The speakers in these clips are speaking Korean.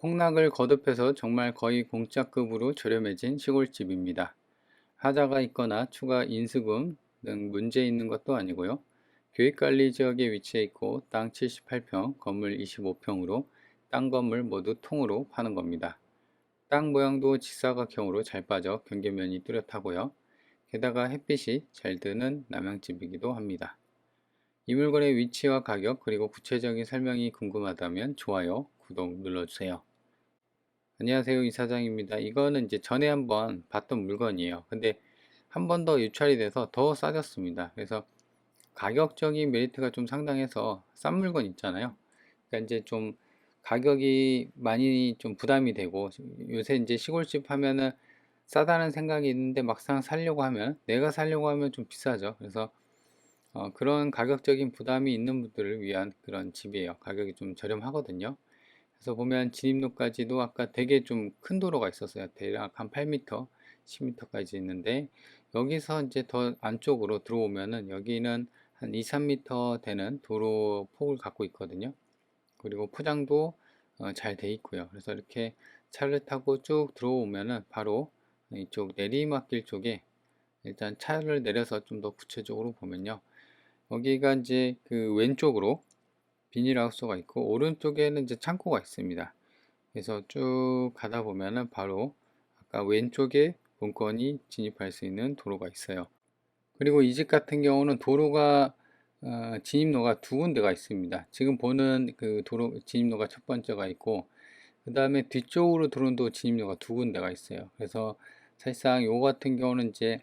폭락을 거듭해서 정말 거의 공짜급으로 저렴해진 시골집입니다. 하자가 있거나 추가 인수금 등 문제 있는 것도 아니고요. 교육관리 지역에 위치해 있고 땅 78평, 건물 25평으로 땅 건물 모두 통으로 파는 겁니다. 땅 모양도 직사각형으로 잘 빠져 경계면이 뚜렷하고요. 게다가 햇빛이 잘 드는 남양집이기도 합니다. 이 물건의 위치와 가격 그리고 구체적인 설명이 궁금하다면 좋아요, 구독 눌러주세요. 안녕하세요 이사장입니다. 이거는 이제 전에 한번 봤던 물건이에요. 근데 한 번 더 유찰이 돼서 더 싸졌습니다. 그래서 가격적인 메리트가 좀 상당해서 싼 물건 있잖아요. 그러니까 이제 좀 가격이 많이 좀 부담이 되고 요새 이제 시골집 하면은 싸다는 생각이 있는데 막상 살려고 하면 내가 살려고 하면 좀 비싸죠. 그래서 어, 그런 가격적인 부담이 있는 분들을 위한 그런 집이에요. 가격이 좀 저렴하거든요. 그래서 보면 진입로까지도 아까 되게 좀 큰 도로가 있었어요. 대략 한 8m, 10m까지 있는데 여기서 이제 더 안쪽으로 들어오면은 여기는 한 2, 3m 되는 도로 폭을 갖고 있거든요. 그리고 포장도 어, 잘돼 있고요. 그래서 이렇게 차를 타고 쭉 들어오면은 바로 이쪽 내리막길 쪽에 일단 차를 내려서 좀 더 구체적으로 보면요. 여기가 이제 그 왼쪽으로 비닐하우스가 있고 오른쪽에는 이제 창고가 있습니다. 그래서 쭉 가다 보면은 바로 아까 왼쪽에 본건이 진입할 수 있는 도로가 있어요. 그리고 이 집 같은 경우는 도로가 어, 진입로가 두 군데가 있습니다. 지금 보는 그 도로 진입로가 첫 번째가 있고 그 다음에 뒤쪽으로 들어온 도 진입로가 두 군데가 있어요. 그래서 사실상 요 같은 경우는 이제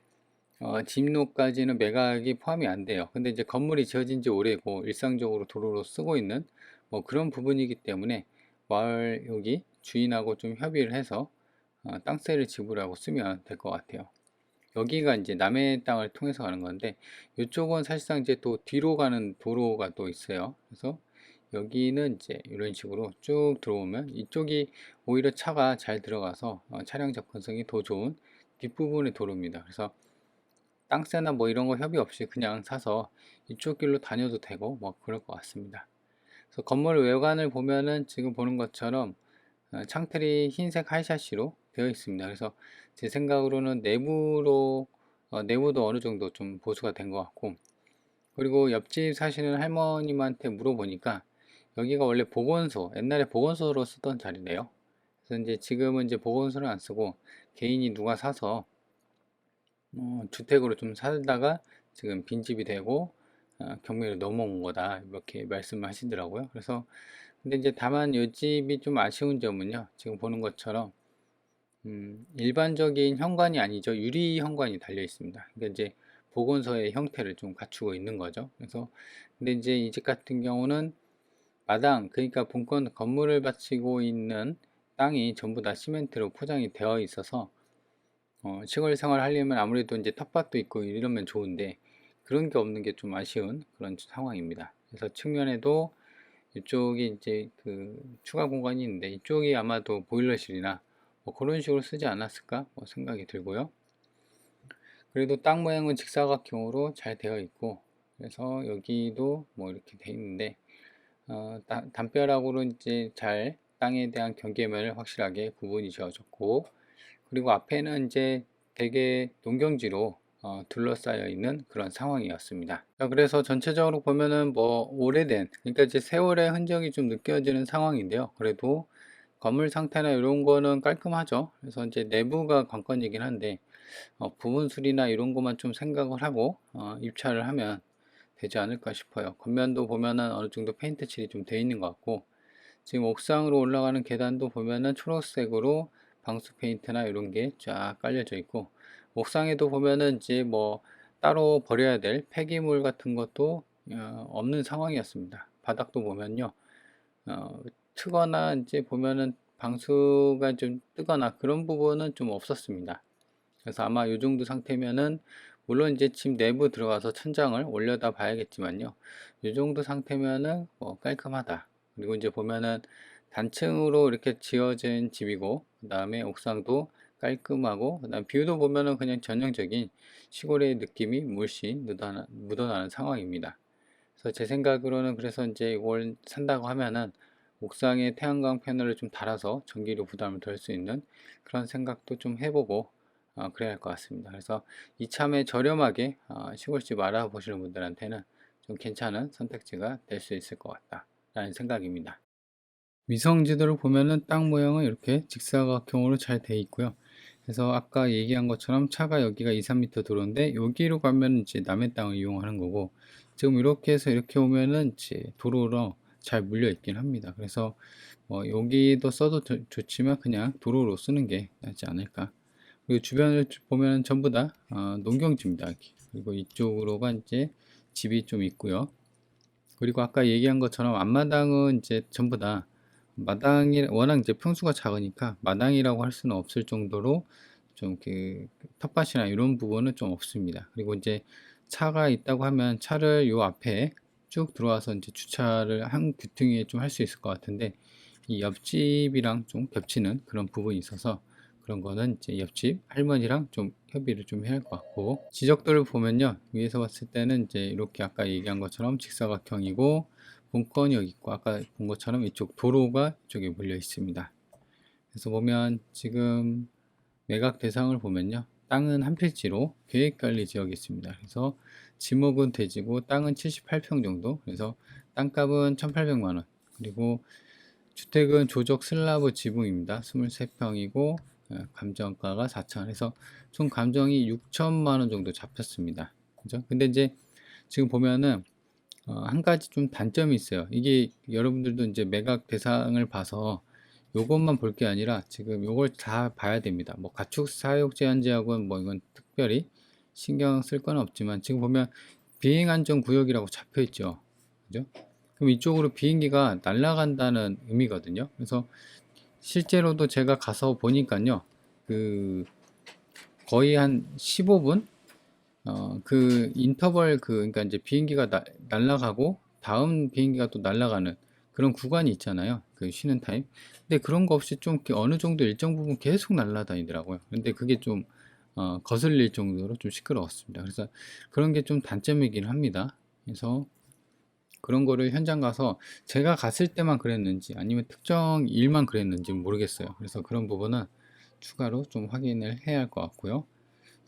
어, 진입로까지는 매각이 포함이 안 돼요. 근데 이제 건물이 지어진 지 오래고 일상적으로 도로로 쓰고 있는 뭐 그런 부분이기 때문에 마을 여기 주인하고 좀 협의를 해서 어, 땅세를 지불하고 쓰면 될 것 같아요. 여기가 이제 남의 땅을 통해서 가는 건데 이쪽은 사실상 이제 또 뒤로 가는 도로가 또 있어요. 그래서 여기는 이제 이런 식으로 쭉 들어오면 이쪽이 오히려 차가 잘 들어가서 어, 차량 접근성이 더 좋은 뒷부분의 도로입니다. 그래서 땅세나 뭐 이런 거 협의 없이 그냥 사서 이쪽 길로 다녀도 되고 뭐 그럴 것 같습니다. 그래서 건물 외관을 보면은 지금 보는 것처럼 어, 창틀이 흰색 하이샤시로 되어 있습니다. 그래서 제 생각으로는 내부로 어, 내부도 어느 정도 좀 보수가 된 것 같고 그리고 옆집 사시는 할머님한테 물어보니까 여기가 원래 보건소 옛날에 보건소로 쓰던 자리래요. 그래서 이제 지금은 이제 보건소를 안 쓰고 개인이 누가 사서 어, 주택으로 좀 살다가 지금 빈집이 되고 어, 경매로 넘어온 거다 이렇게 말씀을 하시더라고요. 그래서 근데 이제 다만 이 집이 좀 아쉬운 점은요. 지금 보는 것처럼 음, 일반적인 현관이 아니죠. 유리 현관이 달려 있습니다. 그러니까 이제 보건소의 형태를 좀 갖추고 있는 거죠. 그래서 근데 이제 이 집 같은 경우는 마당 그러니까 본건 건물을 바치고 있는 땅이 전부 다 시멘트로 포장이 되어 있어서 어, 시골 생활 하려면 아무래도 이제 텃밭도 있고 이러면 좋은데 그런 게 없는 게 좀 아쉬운 그런 상황입니다. 그래서 측면에도 이쪽이 이제 그 추가 공간이 있는데 이쪽이 아마도 보일러실이나 뭐 그런 식으로 쓰지 않았을까 뭐 생각이 들고요. 그래도 땅 모양은 직사각형으로 잘 되어 있고 그래서 여기도 뭐 이렇게 돼 있는데 어, 담벼락으로 이제 잘 땅에 대한 경계면을 확실하게 구분이 지어졌고 그리고 앞에는 이제 되게 농경지로 어, 둘러싸여 있는 그런 상황이었습니다. 그래서 전체적으로 보면은 뭐 오래된 그러니까 이제 세월의 흔적이 좀 느껴지는 상황인데요. 그래도 건물 상태나 이런 거는 깔끔하죠. 그래서 이제 내부가 관건이긴 한데 어, 부분 수리나 이런 것만 좀 생각을 하고 어, 입찰을 하면 되지 않을까 싶어요. 겉면도 보면은 어느 정도 페인트 칠이 좀 되어 있는 것 같고 지금 옥상으로 올라가는 계단도 보면은 초록색으로 방수 페인트나 이런 게 쫙 깔려져 있고 옥상에도 보면은 이제 뭐 따로 버려야 될 폐기물 같은 것도 어, 없는 상황이었습니다. 바닥도 보면요. 어, 트거나 이제 보면은 방수가 좀 뜨거나 그런 부분은 좀 없었습니다. 그래서 아마 이 정도 상태면은 물론 이제 집 내부 들어가서 천장을 올려다 봐야겠지만요. 이 정도 상태면은 뭐 깔끔하다. 그리고 이제 보면은 단층으로 이렇게 지어진 집이고 그 다음에 옥상도 깔끔하고 그 다음 뷰도 보면은 그냥 전형적인 시골의 느낌이 물씬 묻어나, 묻어나는 상황입니다. 그래서 제 생각으로는 그래서 이제 이걸 산다고 하면은 옥상에 태양광 패널을 좀 달아서 전기료 부담을 덜 수 있는 그런 생각도 좀 해보고 어, 그래야 할 것 같습니다. 그래서 이참에 저렴하게 어, 시골집 알아보시는 분들한테는 좀 괜찮은 선택지가 될 수 있을 것 같다라는 생각입니다. 위성 지도를 보면은 땅 모양은 이렇게 직사각형으로 잘 돼 있고요. 그래서 아까 얘기한 것처럼 차가 여기가 2, 3m 도로인데 여기로 가면 이제 남의 땅을 이용하는 거고 지금 이렇게 해서 이렇게 오면은 이제 도로로 잘 물려 있긴 합니다. 그래서 뭐 여기도 써도 좋지만 그냥 도로로 쓰는 게 낫지 않을까. 그리고 주변을 보면 전부 다 어, 농경지입니다. 그리고 이쪽으로가 이제 집이 좀 있고요. 그리고 아까 얘기한 것처럼 앞마당은 이제 전부 다 마당이 워낙 이제 평수가 작으니까 마당이라고 할 수는 없을 정도로 좀 그 텃밭이나 이런 부분은 좀 없습니다. 그리고 이제 차가 있다고 하면 차를 요 앞에 쭉 들어와서 이제 주차를 한 귀퉁이에 좀 할 수 있을 것 같은데 이 옆집이랑 좀 겹치는 그런 부분이 있어서 그런 거는 이제 옆집 할머니랑 좀 협의를 좀 해야 할 것 같고 지적도를 보면요 위에서 봤을 때는 이제 이렇게 아까 얘기한 것처럼 직사각형이고 여기 있고 아까 본 것처럼 이쪽 도로가 이쪽에 몰려 있습니다. 그래서 보면 지금 매각 대상을 보면요. 땅은 한 필지로 계획관리 지역이 있습니다. 그래서 지목은 돼지고 땅은 78평 정도. 그래서 땅값은 1,800만 원. 그리고 주택은 조적 슬라브 지붕입니다. 23평이고 예, 감정가가 4천. 해서 총 감정이 6천만 원 정도 잡혔습니다. 그죠? 근데 이제 지금 보면은 어, 한 가지 좀 단점이 있어요. 이게 여러분들도 이제 매각 대상을 봐서 요것만 볼 게 아니라 지금 요걸 다 봐야 됩니다. 뭐 가축 사육 제한제하고는 뭐 이건 특별히 신경 쓸 건 없지만 지금 보면 비행 안전 구역이라고 잡혀 있죠. 그죠? 그럼 이쪽으로 비행기가 날아간다는 의미거든요. 그래서 실제로도 제가 가서 보니까요. 그 거의 한 15분 어, 그 인터벌 그 그러니까 이제 비행기가 나, 날아가고 다음 비행기가 또 날아가는 그런 구간이 있잖아요. 그 쉬는 타임. 근데 그런 거 없이 좀 어느 정도 일정 부분 계속 날아다니더라고요. 근데 그게 좀 어, 거슬릴 정도로 좀 시끄러웠습니다. 그래서 그런 게 좀 단점이긴 합니다. 그래서 그런 거를 현장 가서 제가 갔을 때만 그랬는지 아니면 특정 일만 그랬는지 모르겠어요. 그래서 그런 부분은 추가로 좀 확인을 해야 할 것 같고요.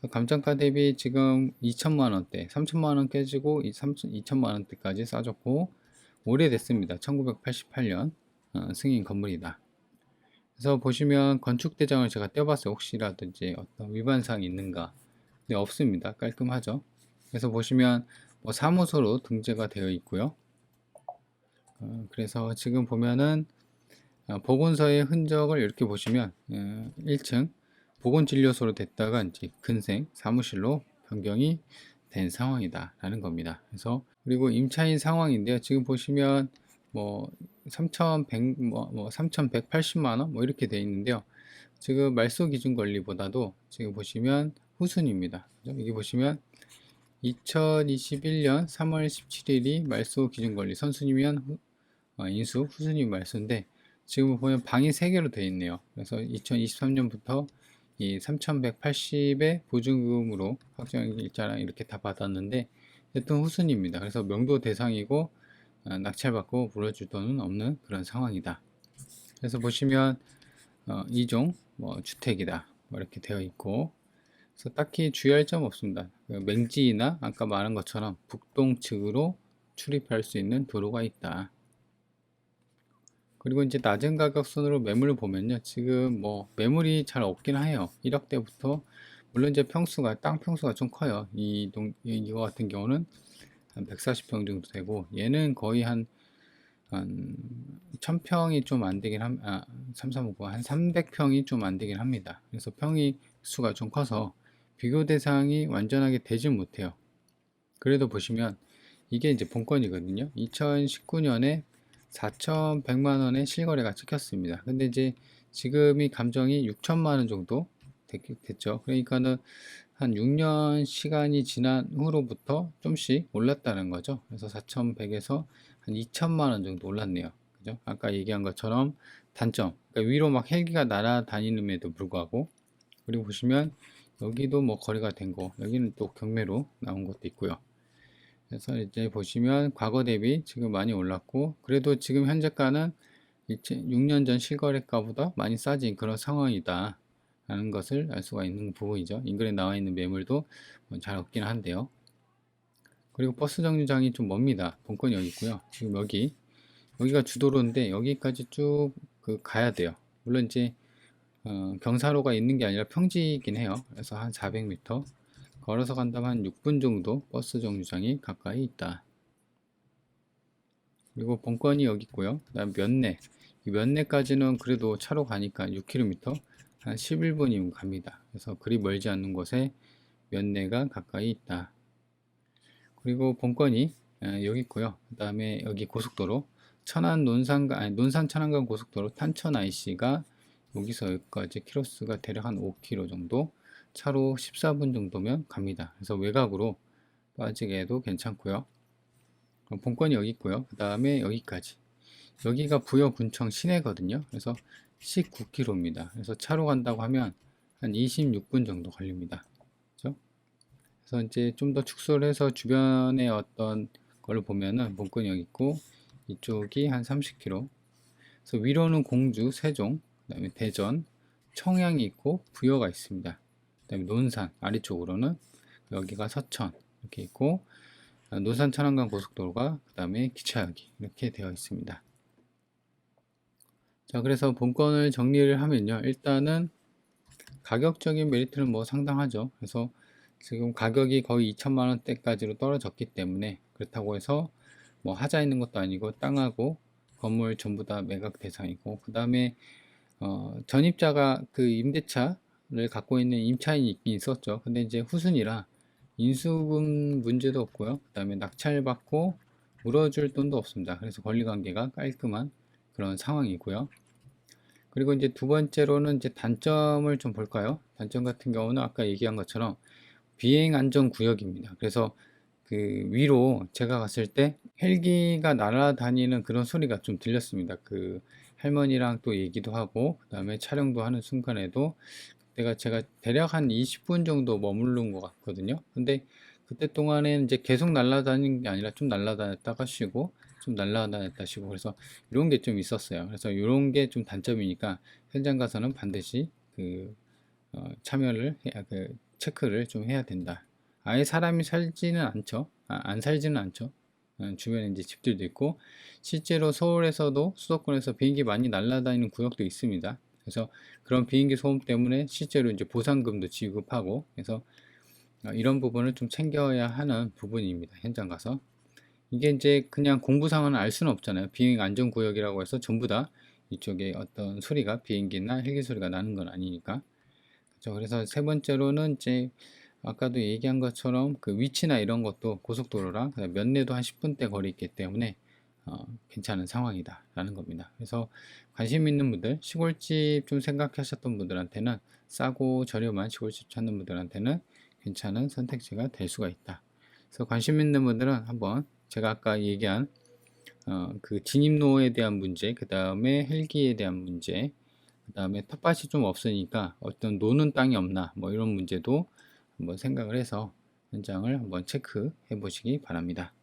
감정가 대비 지금 2천만 원대, 3천만 원 깨지고 2천만 원대까지 싸졌고 오래됐습니다. 1988년 어, 승인 건물이다. 그래서 보시면 건축 대장을 제가 떼봤어요. 혹시라도 이제 어떤 위반 사항이 있는가? 네, 없습니다. 깔끔하죠. 그래서 보시면 뭐 사무소로 등재가 되어 있고요. 어, 그래서 지금 보면은 어, 보건서의 흔적을 이렇게 보시면 어, 1층 보건진료소로 됐다가 이제 근생 사무실로 변경이 된 상황이다 라는 겁니다. 그래서 그리고 임차인 상황인데요. 지금 보시면 뭐 3,100, 뭐, 뭐 3,180만 원? 뭐 이렇게 돼 있는데요. 지금 말소 기준 권리보다도 지금 보시면 후순입니다. 여기 보시면 2021년 3월 17일이 말소 기준 권리 선순위면 후, 어, 인수 후순위 말소인데 지금 보면 방이 3개로 되어 있네요. 그래서 2023년부터 이 3180의 보증금으로 확정 일자랑 이렇게 다 받았는데 여튼 후순입니다. 그래서 명도 대상이고 어, 낙찰받고 물어줄 돈은 없는 그런 상황이다. 그래서 보시면 어, 2종 뭐 주택이다 뭐 이렇게 되어 있고 그래서 딱히 주의할 점 없습니다. 그 맹지나 아까 말한 것처럼 북동 측으로 출입할 수 있는 도로가 있다. 그리고 이제 낮은 가격 순으로 매물을 보면요. 지금 뭐 매물이 잘 없긴 해요. 1억대부터 물론 이제 평수가 땅 평수가 좀 커요. 이 동 이거 같은 경우는 한 140평 정도 되고 얘는 거의 한 한 1000평이 좀 안 되긴 함, 아, 3359, 한 300평이 좀 안 되긴 합니다. 그래서 평이 수가 좀 커서 비교 대상이 완전하게 되진 못해요. 그래도 보시면 이게 이제 본건이거든요. 2019년에 4,100만 원의 실거래가 찍혔습니다. 근데 이제 지금이 감정이 6천만 원 정도 됐, 죠 그러니까는 한 6년 시간이 지난 후로부터 좀씩 올랐다는 거죠. 그래서 4,100에서 한 2천만 원 정도 올랐네요. 그죠? 아까 얘기한 것처럼 단점. 그러니까 위로 막 헬기가 날아다니는에도 불구하고 그리고 보시면 여기도 뭐 거래가 된 거, 여기는 또 경매로 나온 것도 있고요. 그래서 이제 보시면 과거 대비 지금 많이 올랐고 그래도 지금 현재가는 6년 전 실거래가보다 많이 싸진 그런 상황이다. 라는 것을 알 수가 있는 부분이죠. 인근에 나와 있는 매물도 뭐잘 없긴 한데요. 그리고 버스 정류장이 좀 멉니다. 본건이 여기 있고요. 지금 여기 여기가 주도로인데 여기까지 쭉 그 가야 돼요. 물론 이제 어, 경사로가 있는 게 아니라 평지이긴 해요. 그래서 한 400m 걸어서 간다면 한 6분 정도 버스 정류장이 가까이 있다. 그리고 본건이 여기 있고요. 그다음 면내 이 면내까지는 그래도 차로 가니까 6km 한 11분이면 갑니다. 그래서 그리 멀지 않는 곳에 면내가 가까이 있다. 그리고 본건이 에, 여기 있고요. 그 다음에 여기 고속도로 천안 논산 아니 논산 천안간 고속도로 탄천 IC가 여기서 여기까지 키로수가 대략 한 5km 정도 차로 14분 정도면 갑니다. 그래서 외곽으로 빠지게 해도 괜찮고요. 본건이 여기 있고요. 그 다음에 여기까지 여기가 부여군청 시내거든요. 그래서 19km입니다. 그래서 차로 간다고 하면 한 26분 정도 걸립니다. 그죠? 그래서 이제 좀 더 축소를 해서 주변의 어떤 걸로 보면은 본건이 여기 있고 이쪽이 한 30km. 그래서 위로는 공주, 세종, 그다음에 대전, 청양이 있고 부여가 있습니다. 그다음에 논산 아래쪽으로는 여기가 서천 이렇게 있고 아, 논산 천안간 고속도로가 그다음에 기차역이 이렇게 되어 있습니다. 자, 그래서 본건을 정리를 하면요. 일단은 가격적인 메리트는 뭐 상당하죠. 그래서 지금 가격이 거의 2천만 원대까지로 떨어졌기 때문에 그렇다고 해서 뭐 하자 있는 것도 아니고 땅하고 건물 전부 다 매각 대상이고 그 다음에 어, 전입자가 그 임대차를 갖고 있는 임차인이 있긴 있었죠. 근데 이제 후순이라 인수분 문제도 없고요. 그 다음에 낙찰받고 물어줄 돈도 없습니다. 그래서 권리관계가 깔끔한 그런 상황이고요. 그리고 이제 두 번째로는 이제 단점을 좀 볼까요? 단점 같은 경우는 아까 얘기한 것처럼 비행 안전 구역입니다. 그래서 그 위로 제가 갔을 때 헬기가 날아다니는 그런 소리가 좀 들렸습니다. 그 할머니랑 또 얘기도 하고 그다음에 촬영도 하는 순간에도 그때가 제가 대략 한 20분 정도 머무른 것 같거든요. 근데 그때 동안에 이제 계속 날아다니는 게 아니라 좀 날아다녔다가 쉬고 좀 날아다녔다 쉬고 그래서 이런 게 좀 있었어요. 그래서 이런 게 좀 단점이니까 현장 가서는 반드시 그 어, 참여를 해야 그 체크를 좀 해야 된다. 아예 사람이 살지는 않죠. 아, 안 살지는 않죠. 어, 주변에 이제 집들도 있고 실제로 서울에서도 수도권에서 비행기 많이 날아다니는 구역도 있습니다. 그래서 그런 비행기 소음 때문에 실제로 이제 보상금도 지급하고 그래서 어, 이런 부분을 좀 챙겨야 하는 부분입니다. 현장 가서 이게 이제 그냥 공부상은 알 수는 없잖아요. 비행 안전 구역이라고 해서 전부 다 이쪽에 어떤 소리가 비행기나 헬기 소리가 나는 건 아니니까. 그렇죠. 그래서 세 번째로는 이제 아까도 얘기한 것처럼 그 위치나 이런 것도 고속도로랑 면내도 한 10분대 거리 있기 때문에 어, 괜찮은 상황이다 라는 겁니다. 그래서 관심 있는 분들, 시골집 좀 생각하셨던 분들한테는 싸고 저렴한 시골집 찾는 분들한테는 괜찮은 선택지가 될 수가 있다. 그래서 관심 있는 분들은 한번 제가 아까 얘기한 어, 그 진입로에 대한 문제, 그 다음에 헬기에 대한 문제, 그 다음에 텃밭이 좀 없으니까 어떤 노는 땅이 없나, 뭐 이런 문제도 한번 생각을 해서 현장을 한번 체크해 보시기 바랍니다.